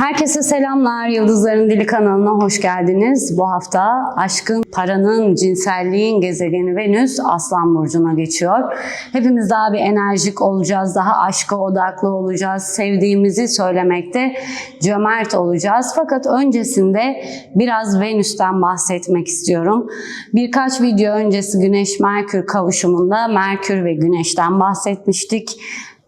Herkese selamlar. Yıldızların Dili kanalına hoş geldiniz. Bu hafta aşkın, paranın, cinselliğin gezegeni Venüs Aslan Burcu'na geçiyor. Hepimiz daha bir enerjik olacağız, daha aşka odaklı olacağız, sevdiğimizi söylemekte cömert olacağız. Fakat öncesinde biraz Venüs'ten bahsetmek istiyorum. Birkaç video öncesi Güneş-Merkür kavuşumunda Merkür ve Güneş'ten bahsetmiştik.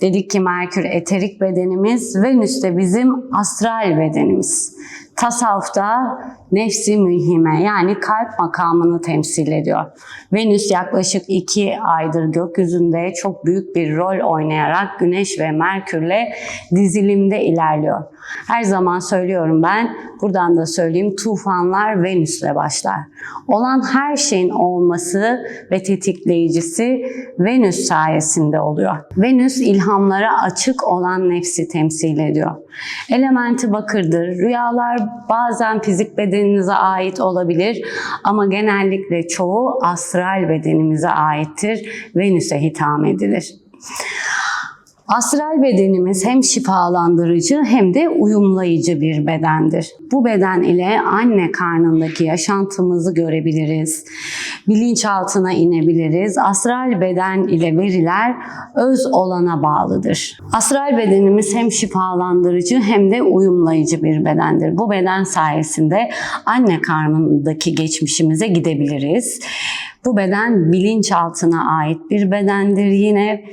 Dedik ki Merkür eterik bedenimiz, Venüs de bizim astral bedenimiz. Tasavvufta nefsi mülhime yani kalp makamını temsil ediyor. Venüs yaklaşık iki aydır gökyüzünde çok büyük bir rol oynayarak Güneş ve Merkür'le dizilimde ilerliyor. Her zaman söylüyorum ben, buradan da söyleyeyim tufanlar Venüs'le başlar. Olan her şeyin olması ve tetikleyicisi Venüs sayesinde oluyor. Venüs ilhamlara açık olan nefsi temsil ediyor. Elementi bakırdır. Rüyalar bazen fizik bedeninize ait olabilir ama genellikle çoğu astral bedenimize aittir. Venüs'e hitam edilir. Astral bedenimiz hem şifalandırıcı hem de uyumlayıcı bir bedendir. Bu beden ile anne karnındaki yaşantımızı görebiliriz. Bilinçaltına inebiliriz. Astral beden ile veriler öz olana bağlıdır. Astral bedenimiz hem şifalandırıcı hem de uyumlayıcı bir bedendir. Bu beden sayesinde anne karnındaki geçmişimize gidebiliriz. Bu beden bilinçaltına ait bir bedendir. Yine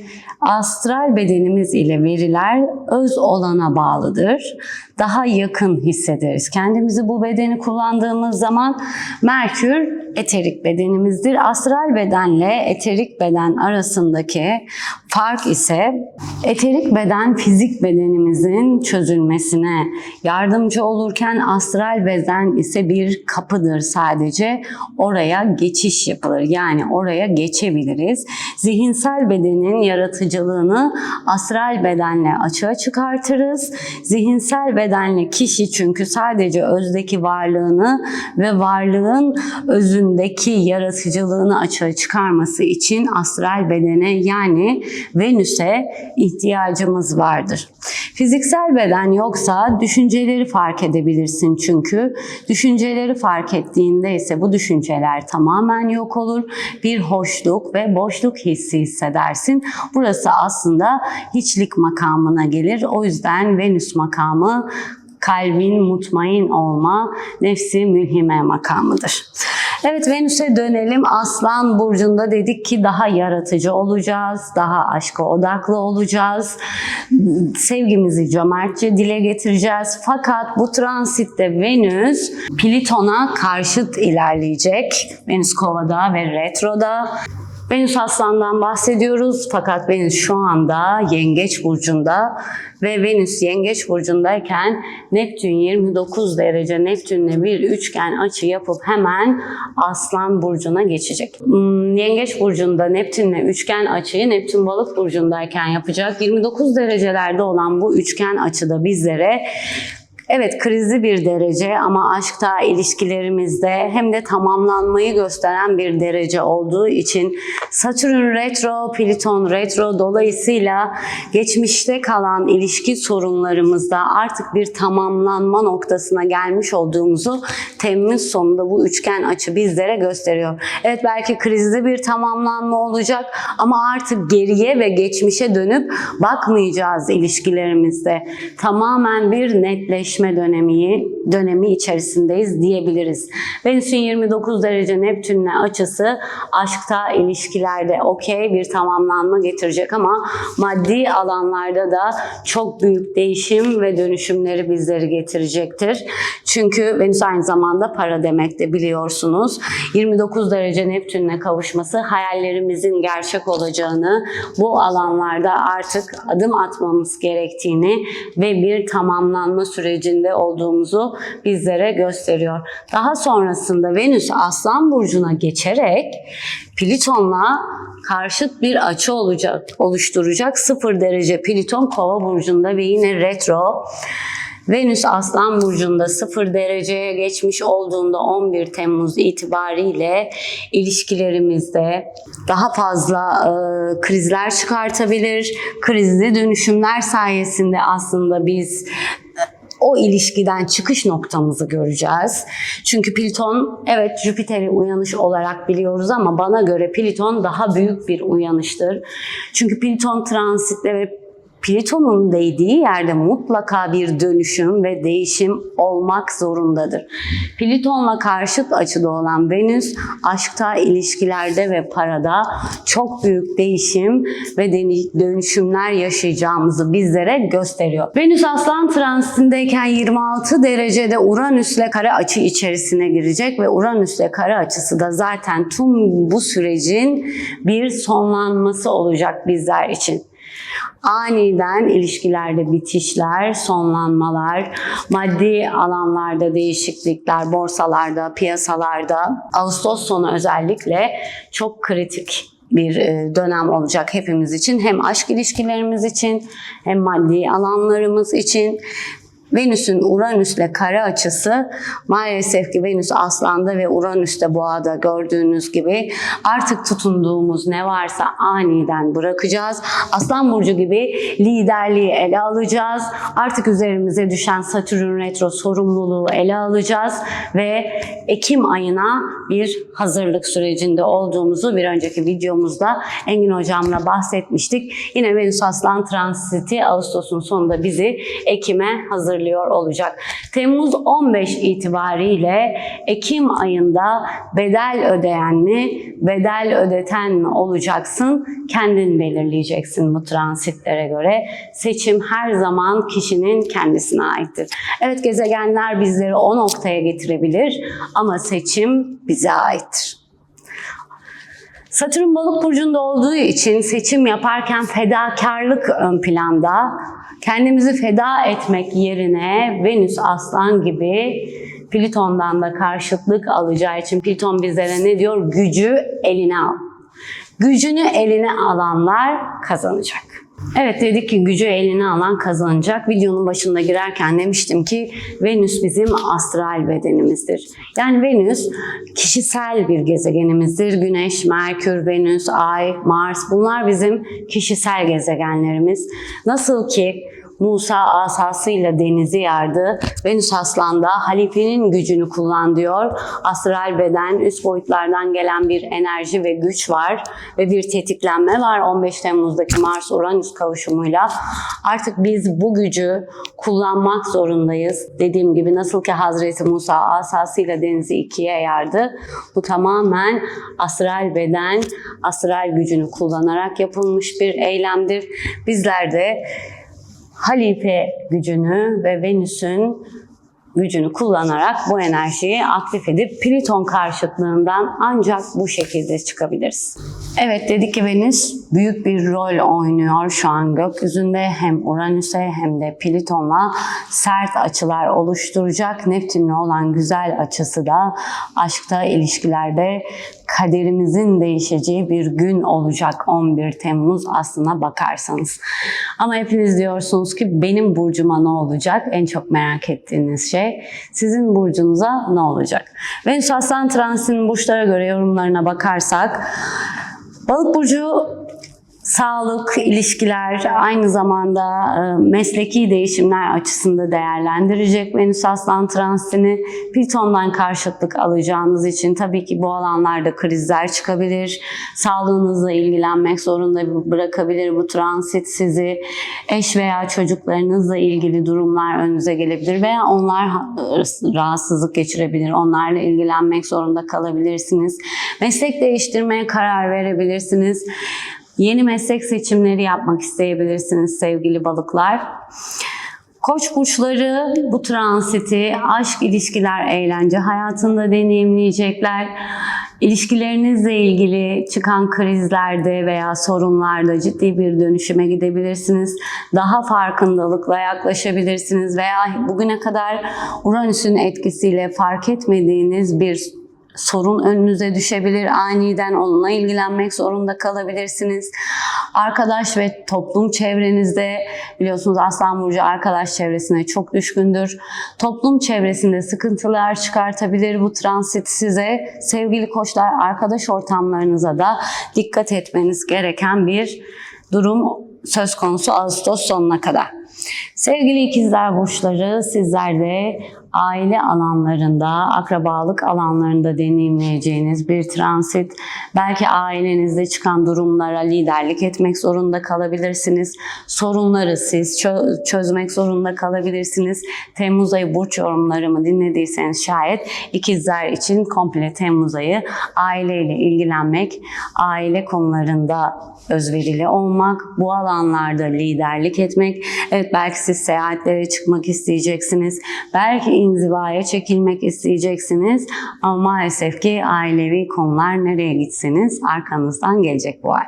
astral bedenimiz ile veriler öz olana bağlıdır. Daha yakın hissederiz. Kendimizi bu bedeni kullandığımız zaman Merkür eterik bedenimizdir. Astral bedenle eterik beden arasındaki fark ise eterik beden fizik bedenimizin çözülmesine yardımcı olurken astral beden ise bir kapıdır sadece. Oraya geçiş yapılır. Yani oraya geçebiliriz. Zihinsel bedenin yaratıcılığını astral bedenle açığa çıkartırız. Zihinsel bedenle kişi çünkü sadece özdeki varlığını ve varlığın özündeki yaratıcılığını açığa çıkarması için astral bedene yani Venüs'e ihtiyacımız vardır. Fiziksel beden yoksa düşünceleri fark edebilirsin çünkü düşünceleri fark ettiğinde ise bu düşünceler tamamen yok olur. Bir hoşluk ve boşluk hissi hissedersin. Burası aslında hiçlik makamına gelir. O yüzden Venüs makamı kalbin mutmain olma, nefsi mülhime makamıdır. Evet Venüs'e dönelim. Aslan burcunda dedik ki daha yaratıcı olacağız, daha aşka odaklı olacağız. Sevgimizi cömertçe dile getireceğiz. Fakat bu transitte Venüs Plüton'a karşıt ilerleyecek. Venüs Kova'da ve Retro'da. Venüs Aslan'dan bahsediyoruz fakat Venüs şu anda Yengeç Burcu'nda ve Venüs Yengeç Burcu'ndayken Neptün 29 derece Neptün'le bir üçgen açı yapıp hemen Aslan Burcu'na geçecek. Hmm, Yengeç Burcu'nda Neptün'le üçgen açıyı Neptün Balık Burcu'ndayken yapacak. 29 derecelerde olan bu üçgen açıda bizlere Evet krizli bir derece ama aşkta ilişkilerimizde hem de tamamlanmayı gösteren bir derece olduğu için Satürn retro, Plüton retro dolayısıyla geçmişte kalan ilişki sorunlarımızda artık bir tamamlanma noktasına gelmiş olduğumuzu Temmuz sonunda bu üçgen açı bizlere gösteriyor. Evet belki krizli bir tamamlanma olacak ama artık geriye ve geçmişe dönüp bakmayacağız ilişkilerimizde. Tamamen bir netleşme dönemi dönemi içerisindeyiz diyebiliriz. Venüs'ün 29 derece Neptün'le açısı aşkta, ilişkilerde okey bir tamamlanma getirecek ama maddi alanlarda da çok büyük değişim ve dönüşümleri bizleri getirecektir. Çünkü Venüs aynı zamanda para demek de biliyorsunuz. 29 derece Neptün'le kavuşması hayallerimizin gerçek olacağını, bu alanlarda artık adım atmamız gerektiğini ve bir tamamlanma sürecinde olduğumuzu bizlere gösteriyor. Daha sonrasında Venüs Aslan Burcu'na geçerek Plüton'la karşıt bir açı olacak, oluşturacak. 0 derece Plüton Kova burcunda ve yine retro. Venüs Aslan Burcu'nda 0 dereceye geçmiş olduğunda 11 Temmuz itibariyle ilişkilerimizde daha fazla e, krizler çıkartabilir. Krizli dönüşümler sayesinde aslında biz o ilişkiden çıkış noktamızı göreceğiz. Çünkü Plüton evet Jüpiter'i uyanış olarak biliyoruz ama bana göre Plüton daha büyük bir uyanıştır. Çünkü Plüton transitle ve Plüton'un değdiği yerde mutlaka bir dönüşüm ve değişim olmak zorundadır. Plüton'la karşıt açıda olan Venüs aşkta, ilişkilerde ve parada çok büyük değişim ve dönüşümler yaşayacağımızı bizlere gösteriyor. Venüs Aslan transitindeyken 26 derecede Uranüs'le kare açı içerisine girecek ve Uranüs'le kare açısı da zaten tüm bu sürecin bir sonlanması olacak bizler için aniden ilişkilerde bitişler, sonlanmalar, maddi alanlarda değişiklikler, borsalarda, piyasalarda Ağustos sonu özellikle çok kritik bir e, dönem olacak hepimiz için. Hem aşk ilişkilerimiz için hem maddi alanlarımız için. Venüs'ün Uranüs'le kare açısı maalesef ki Venüs Aslan'da ve Uranüs'te Boğa'da gördüğünüz gibi artık tutunduğumuz ne varsa aniden bırakacağız. Aslan Burcu gibi liderliği ele alacağız. Artık üzerimize düşen Satürn retro sorumluluğu ele alacağız ve Ekim ayına bir hazırlık sürecinde olduğumuzu bir önceki videomuzda Engin hocamla bahsetmiştik. Yine Venüs Aslan transiti Ağustos'un sonunda bizi Ekim'e hazırlıyor olacak. Temmuz 15 itibariyle Ekim ayında bedel ödeyen mi, bedel ödeten mi olacaksın? Kendin belirleyeceksin bu transitlere göre. Seçim her zaman kişinin kendisine aittir. Evet gezegenler bizleri o noktaya getirebilir ama seçim bize aittir. Satürn balık burcunda olduğu için seçim yaparken fedakarlık ön planda. Kendimizi feda etmek yerine Venüs aslan gibi Plüton'dan da karşıtlık alacağı için Plüton bizlere ne diyor? Gücü eline al. Gücünü eline alanlar kazanacak. Evet dedik ki gücü eline alan kazanacak. Videonun başında girerken demiştim ki Venüs bizim astral bedenimizdir. Yani Venüs kişisel bir gezegenimizdir. Güneş, Merkür, Venüs, Ay, Mars bunlar bizim kişisel gezegenlerimiz. Nasıl ki Musa asasıyla denizi yardı. Venüs Aslan'da halifenin gücünü kullan diyor. Astral beden, üst boyutlardan gelen bir enerji ve güç var. Ve bir tetiklenme var 15 Temmuz'daki Mars-Uranüs kavuşumuyla. Artık biz bu gücü kullanmak zorundayız. Dediğim gibi nasıl ki Hazreti Musa asasıyla denizi ikiye yardı. Bu tamamen astral beden, astral gücünü kullanarak yapılmış bir eylemdir. Bizler de Halife gücünü ve Venüs'ün gücünü kullanarak bu enerjiyi aktif edip Plüton karşıtlığından ancak bu şekilde çıkabiliriz. Evet dedik ki Venüs büyük bir rol oynuyor şu an gökyüzünde hem Uranüs'e hem de Plüton'la sert açılar oluşturacak. Neptün'le olan güzel açısı da aşkta, ilişkilerde kaderimizin değişeceği bir gün olacak 11 Temmuz aslına bakarsanız. Ama hepiniz diyorsunuz ki benim burcuma ne olacak? En çok merak ettiğiniz şey sizin burcunuza ne olacak? Venüs Aslan Transit'in burçlara göre yorumlarına bakarsak Balık burcu sağlık, ilişkiler, aynı zamanda e, mesleki değişimler açısında değerlendirecek Venüs Aslan transitini Plüton'dan karşıtlık alacağınız için tabii ki bu alanlarda krizler çıkabilir. Sağlığınızla ilgilenmek zorunda bırakabilir bu transit sizi. Eş veya çocuklarınızla ilgili durumlar önünüze gelebilir veya onlar rahatsızlık geçirebilir. Onlarla ilgilenmek zorunda kalabilirsiniz. Meslek değiştirmeye karar verebilirsiniz. Yeni meslek seçimleri yapmak isteyebilirsiniz sevgili balıklar. Koç burçları bu transiti aşk, ilişkiler, eğlence hayatında deneyimleyecekler. İlişkilerinizle ilgili çıkan krizlerde veya sorunlarda ciddi bir dönüşüme gidebilirsiniz. Daha farkındalıkla yaklaşabilirsiniz veya bugüne kadar Uranüs'ün etkisiyle fark etmediğiniz bir sorun önünüze düşebilir. Aniden onunla ilgilenmek zorunda kalabilirsiniz. Arkadaş ve toplum çevrenizde biliyorsunuz Aslan Burcu arkadaş çevresine çok düşkündür. Toplum çevresinde sıkıntılar çıkartabilir bu transit size. Sevgili koçlar arkadaş ortamlarınıza da dikkat etmeniz gereken bir durum söz konusu Ağustos sonuna kadar. Sevgili ikizler burçları sizler de aile alanlarında, akrabalık alanlarında deneyimleyeceğiniz bir transit. Belki ailenizde çıkan durumlara liderlik etmek zorunda kalabilirsiniz. Sorunları siz çö- çözmek zorunda kalabilirsiniz. Temmuz ayı burç yorumlarımı dinlediyseniz şayet ikizler için komple Temmuz ayı aileyle ilgilenmek, aile konularında özverili olmak, bu alanlarda liderlik etmek. Evet belki siz seyahatlere çıkmak isteyeceksiniz. Belki inzivaya çekilmek isteyeceksiniz. Ama maalesef ki ailevi konular nereye gitseniz arkanızdan gelecek bu ay.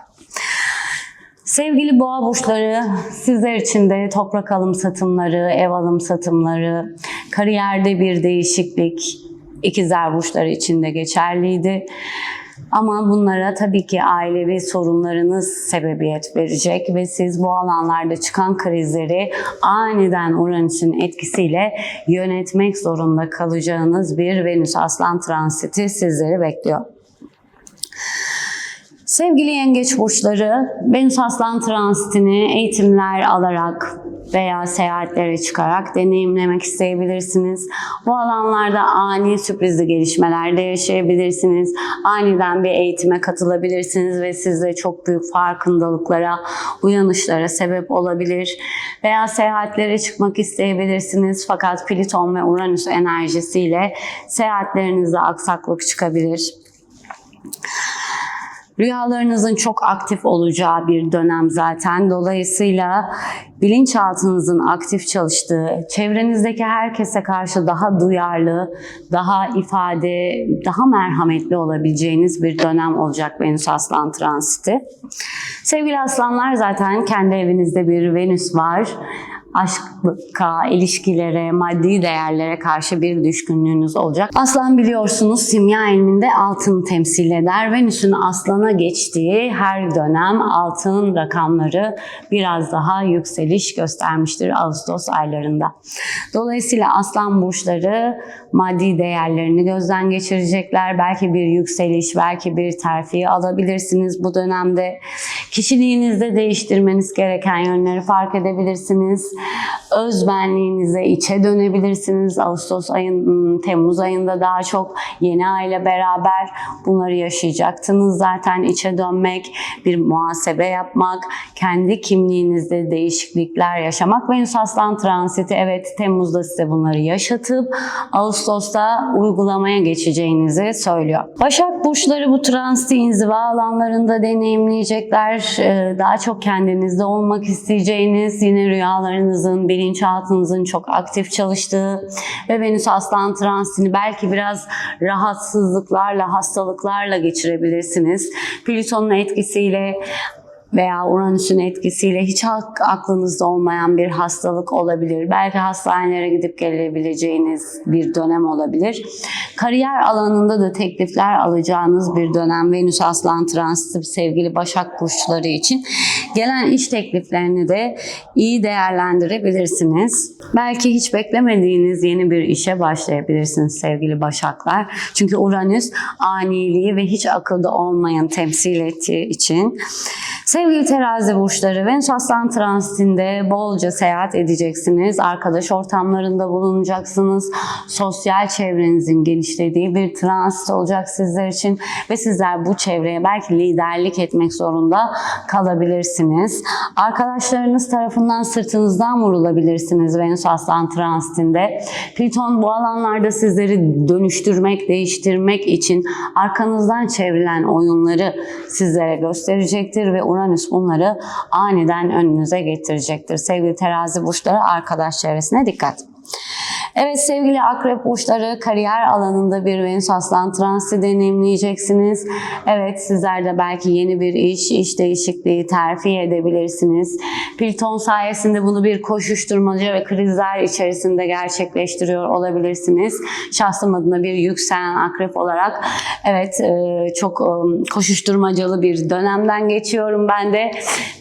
Sevgili boğa burçları, sizler için de toprak alım satımları, ev alım satımları, kariyerde bir değişiklik ikizler burçları için de geçerliydi. Ama bunlara tabii ki ailevi sorunlarınız sebebiyet verecek ve siz bu alanlarda çıkan krizleri aniden Uranüs'ün etkisiyle yönetmek zorunda kalacağınız bir Venüs Aslan transiti sizleri bekliyor. Sevgili yengeç burçları, Venüs Aslan transitini eğitimler alarak veya seyahatlere çıkarak deneyimlemek isteyebilirsiniz. Bu alanlarda ani sürprizli gelişmeler de yaşayabilirsiniz. Aniden bir eğitime katılabilirsiniz ve sizde çok büyük farkındalıklara, uyanışlara sebep olabilir. Veya seyahatlere çıkmak isteyebilirsiniz fakat Plüton ve Uranüs enerjisiyle seyahatlerinizde aksaklık çıkabilir. Rüyalarınızın çok aktif olacağı bir dönem zaten. Dolayısıyla bilinçaltınızın aktif çalıştığı, çevrenizdeki herkese karşı daha duyarlı, daha ifade, daha merhametli olabileceğiniz bir dönem olacak Venüs Aslan transiti. Sevgili aslanlar zaten kendi evinizde bir Venüs var aşka, ilişkilere, maddi değerlere karşı bir düşkünlüğünüz olacak. Aslan biliyorsunuz simya ilminde altını temsil eder. Venüs'ün aslana geçtiği her dönem altın rakamları biraz daha yükseliş göstermiştir Ağustos aylarında. Dolayısıyla aslan burçları maddi değerlerini gözden geçirecekler. Belki bir yükseliş, belki bir terfi alabilirsiniz bu dönemde. Kişiliğinizde değiştirmeniz gereken yönleri fark edebilirsiniz özbenliğinize içe dönebilirsiniz. Ağustos ayın, Temmuz ayında daha çok yeni aile beraber bunları yaşayacaktınız. Zaten içe dönmek, bir muhasebe yapmak, kendi kimliğinizde değişiklikler yaşamak. Venüs Aslan transiti evet Temmuz'da size bunları yaşatıp Ağustos'ta uygulamaya geçeceğinizi söylüyor. Başak burçları bu transiti inziva alanlarında deneyimleyecekler. Ee, Daha çok kendinizde olmak isteyeceğiniz, yine rüyalarınızın, bilinçaltınızın çok aktif çalıştığı ve Venüs Aslan transitini belki biraz rahatsızlıklarla, hastalıklarla geçirebilirsiniz. Plüton'un etkisiyle veya Uranüs'ün etkisiyle hiç ak- aklınızda olmayan bir hastalık olabilir. Belki hastanelere gidip gelebileceğiniz bir dönem olabilir. Kariyer alanında da teklifler alacağınız bir dönem Venüs Aslan transiti sevgili Başak burçları için. Gelen iş tekliflerini de iyi değerlendirebilirsiniz. Belki hiç beklemediğiniz yeni bir işe başlayabilirsiniz sevgili Başaklar. Çünkü Uranüs aniliği ve hiç akılda olmayan temsil ettiği için. Sevgili terazi burçları, Venüs Aslan transitinde bolca seyahat edeceksiniz. Arkadaş ortamlarında bulunacaksınız. Sosyal çevrenizin genişlediği bir transit olacak sizler için. Ve sizler bu çevreye belki liderlik etmek zorunda kalabilirsiniz. Arkadaşlarınız tarafından sırtınızdan vurulabilirsiniz Venüs Aslan transitinde. Plüton bu alanlarda sizleri dönüştürmek, değiştirmek için arkanızdan çevrilen oyunları sizlere gösterecektir ve Uranüs bunları aniden önünüze getirecektir. Sevgili terazi burçları arkadaş çevresine dikkat. Evet sevgili akrep burçları kariyer alanında bir Venüs Aslan transiti deneyimleyeceksiniz. Evet sizler de belki yeni bir iş, iş değişikliği terfi edebilirsiniz. Plüton sayesinde bunu bir koşuşturmaca ve krizler içerisinde gerçekleştiriyor olabilirsiniz. Şahsım adına bir yükselen akrep olarak evet e, çok e, koşuşturmacalı bir dönemden geçiyorum ben de.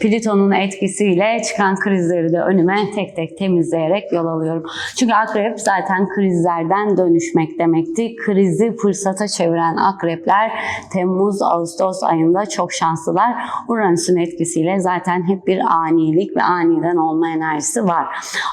Plüton'un etkisiyle çıkan krizleri de önüme tek tek temizleyerek yol alıyorum. Çünkü akrep zaten krizlerden dönüşmek demekti. Krizi fırsata çeviren akrepler Temmuz-Ağustos ayında çok şanslılar. Uranüs'ün etkisiyle zaten hep bir anilik ve aniden olma enerjisi var.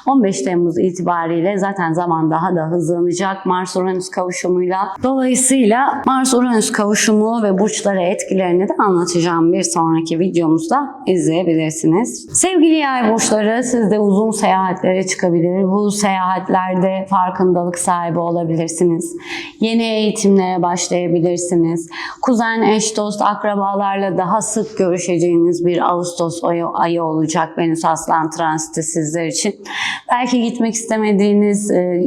15 Temmuz itibariyle zaten zaman daha da hızlanacak Mars-Uranüs kavuşumuyla. Dolayısıyla Mars-Uranüs kavuşumu ve burçlara etkilerini de anlatacağım bir sonraki videomuzda izleyebilirsiniz. Sevgili yay burçları siz de uzun seyahatlere çıkabilir. Bu seyahatlerde farkındalık sahibi olabilirsiniz. Yeni eğitimlere başlayabilirsiniz. Kuzen, eş, dost, akrabalarla daha sık görüşeceğiniz bir Ağustos ayı, olacak Venüs Aslan transiti sizler için. Belki gitmek istemediğiniz e,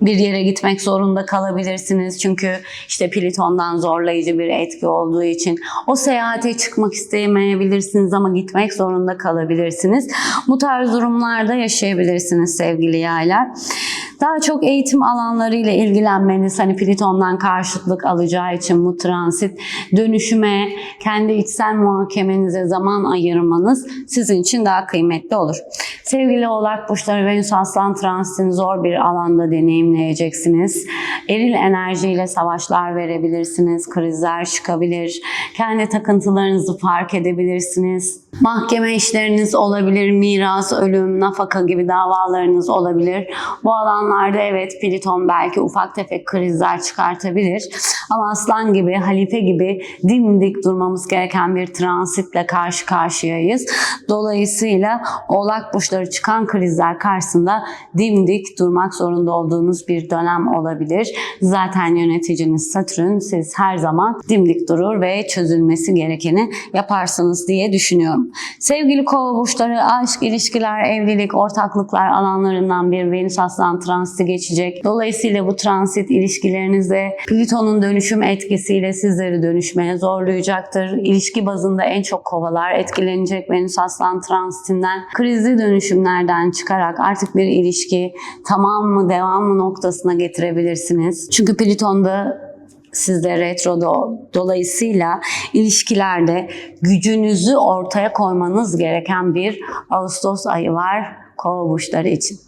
bir yere gitmek zorunda kalabilirsiniz. Çünkü işte Plüton'dan zorlayıcı bir etki olduğu için o seyahate çıkmak istemeyebilirsiniz ama gitmek zorunda kalabilirsiniz. Bu tarz durumlarda yaşayabilirsiniz sevgili yaylar. Daha çok eğitim alanlarıyla ilgilenmeniz, hani Plüton'dan karşıtlık alacağı için bu transit dönüşüme, kendi içsel muhakemenize zaman ayırmanız sizin için daha kıymetli olur. Sevgili oğlak burçları Venüs Aslan transitini zor bir alanda deneyimleyeceksiniz. Eril enerjiyle savaşlar verebilirsiniz, krizler çıkabilir, kendi takıntılarınızı fark edebilirsiniz. Mahkeme işleriniz olabilir, miras, ölüm, nafaka gibi davalarınız olabilir. Bu alanlarda evet Plüton belki ufak tefek krizler çıkartabilir. Ama aslan gibi, halife gibi dimdik durmamız gereken bir transitle karşı karşıyayız. Dolayısıyla oğlak burçları çıkan krizler karşısında dimdik durmak zorunda olduğunuz bir dönem olabilir. Zaten yöneticiniz Satürn siz her zaman dimdik durur ve çözülmesi gerekeni yaparsınız diye düşünüyorum. Sevgili kova burçları aşk, ilişkiler, evlilik, ortaklıklar alanlarından bir Venüs Aslan transiti geçecek. Dolayısıyla bu transit ilişkilerinizde Plüton'un dönüşüm etkisiyle sizleri dönüşmeye zorlayacaktır. İlişki bazında en çok kovalar etkilenecek Venüs Aslan transitinden. Krizli dönüşümlerden çıkarak artık bir ilişki tamam mı devam mı noktasına getirebilirsiniz. Çünkü Plüton'da sizde retroda dolayısıyla ilişkilerde gücünüzü ortaya koymanız gereken bir Ağustos ayı var kova burçları için.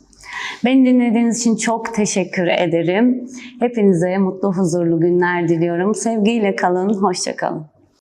Beni dinlediğiniz için çok teşekkür ederim. Hepinize mutlu huzurlu günler diliyorum. Sevgiyle kalın, hoşça kalın.